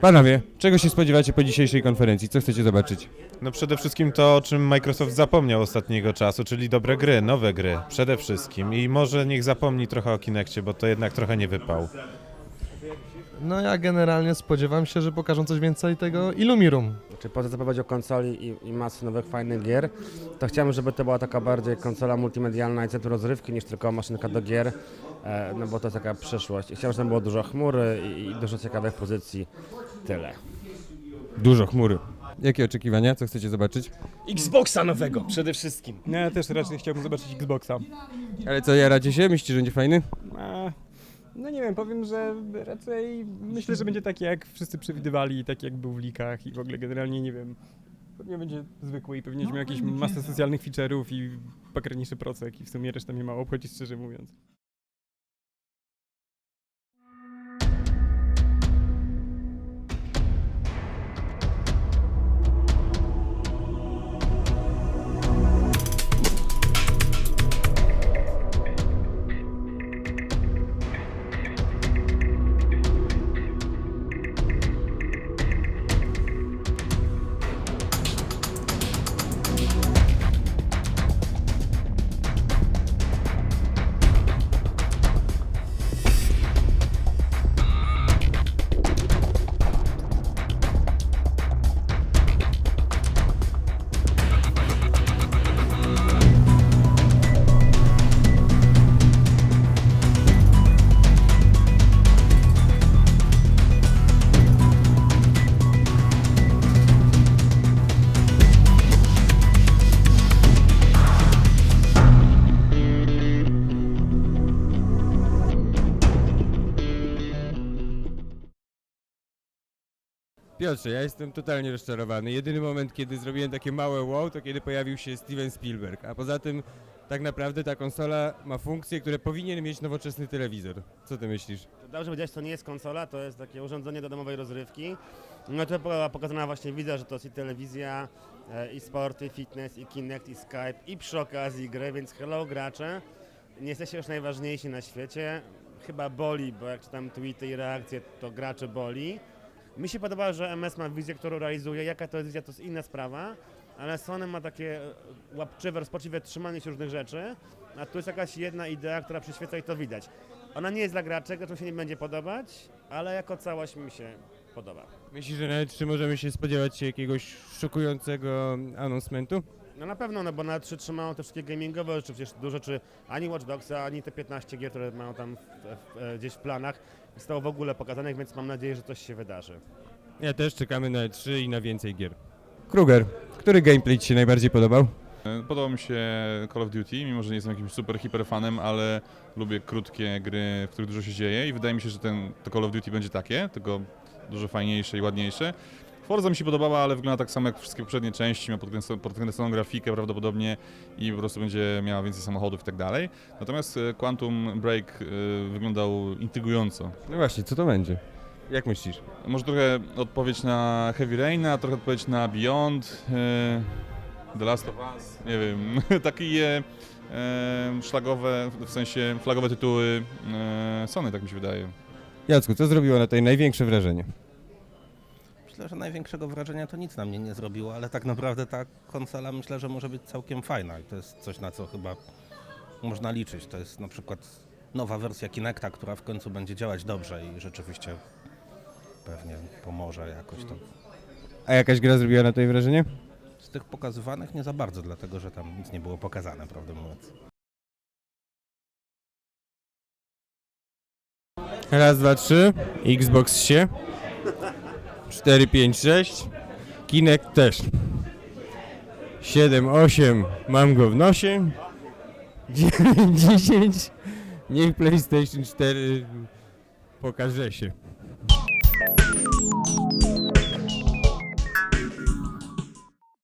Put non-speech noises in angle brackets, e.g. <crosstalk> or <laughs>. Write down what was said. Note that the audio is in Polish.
Panowie, czego się spodziewacie po dzisiejszej konferencji? Co chcecie zobaczyć? No przede wszystkim to, o czym Microsoft zapomniał ostatniego czasu, czyli dobre gry, nowe gry, przede wszystkim. I może niech zapomni trochę o Kinectie, bo to jednak trochę nie wypał. No ja generalnie spodziewam się, że pokażą coś więcej tego Illumirum. Czy poza zapowiedzią konsoli i, i masy nowych fajnych gier, to chciałbym, żeby to była taka bardziej konsola multimedialna i centrum rozrywki niż tylko maszynka do gier, no bo to jest taka przyszłość. I chciałbym, żeby tam było dużo chmury i, dużo ciekawych pozycji. Tyle. Dużo chmury. Jakie oczekiwania? Co chcecie zobaczyć? Xboxa nowego przede wszystkim. No, ja też raczej chciałbym zobaczyć Xboxa. Ale co, jaracie się? Myślicie, że będzie fajny? A, no nie wiem, powiem, że raczej myślę, że będzie taki jak wszyscy przewidywali, taki jak był w likach i w ogóle generalnie nie wiem. Pewnie będzie zwykły i pewnie będzie miał jakieś masę socjalnych feature'ów i pokrętniejszy procek i w sumie reszta mnie mało obchodzi, szczerze mówiąc. Piotrze, ja jestem totalnie rozczarowany. Jedyny moment, kiedy zrobiłem takie małe wow, to kiedy pojawił się Steven Spielberg. A poza tym, tak naprawdę ta konsola ma funkcje, które powinien mieć nowoczesny telewizor. Co ty myślisz? Dobrze powiedziałeś, to nie jest konsola, to jest takie urządzenie do domowej rozrywki. No to była pokazana właśnie widza, że to jest i telewizja, e, i sporty, i fitness, i Kinect, i Skype, i przy okazji gry, więc hello gracze. Nie jesteście już najważniejsi na świecie. Chyba boli, bo jak czytam tweety i reakcje, to gracze boli. Mi się podoba, że MS ma wizję, którą realizuje. Jaka to jest wizja, to jest inna sprawa. Ale Sony ma takie e, łapczywe, rozpaczliwe trzymanie się różnych rzeczy, a tu jest jakaś jedna idea, która przyświeca i to widać. Ona nie jest dla graczy, graczom się nie będzie podobać, ale jako całość mi się podoba. Myślisz, że nawet czy możemy się spodziewać się jakiegoś szokującego announcementu? No na pewno, no bo na 3 trzymają te wszystkie gamingowe rzeczy, przecież dużo rzeczy, ani Watch Dogsa, ani te 15 gier, które mają tam w, w, e, gdzieś w planach, zostało w ogóle pokazanych, więc mam nadzieję, że coś się wydarzy. Ja też czekamy na E3 i na więcej gier. Kruger, który gameplay ci się najbardziej podobał? Podoba mi się Call of Duty, mimo że nie jestem jakimś super hiper fanem, ale lubię krótkie gry, w których dużo się dzieje i wydaje mi się, że ten, to Call of Duty będzie takie, tylko dużo fajniejsze i ładniejsze. Forza mi się podobała, ale wygląda tak samo jak wszystkie poprzednie części, ma podkręconą, grafikę prawdopodobnie i po prostu będzie miała więcej samochodów i tak dalej. Natomiast e, Quantum Break e, wyglądał intrygująco. No właśnie, co to będzie? Jak myślisz? Może trochę odpowiedź na Heavy Rain, a trochę odpowiedź na Beyond, e, The Last of Us, nie wiem, <laughs> takie szlagowe, w sensie flagowe tytuły Sony, tak mi się wydaje. Jacku, co zrobiło na tej największe wrażenie? Myślę, że największego wrażenia to nic na mnie nie zrobiło, ale tak naprawdę ta konsola myślę, że może być całkiem fajna i to jest coś, na co chyba można liczyć. To jest na przykład nowa wersja Kinecta, która w końcu będzie działać dobrze i rzeczywiście pewnie pomoże jakoś to. A jakaś gra zrobiła na tej wrażenie? Z tych pokazywanych nie za bardzo, dlatego że tam nic nie było pokazane, prawdę mówiąc. Raz, dwa, trzy. Xbox się. 4, 5, 6. Kinect też. 7, 8. Mam go w nosie. 9, 10. Niech PlayStation 4 pokaże się.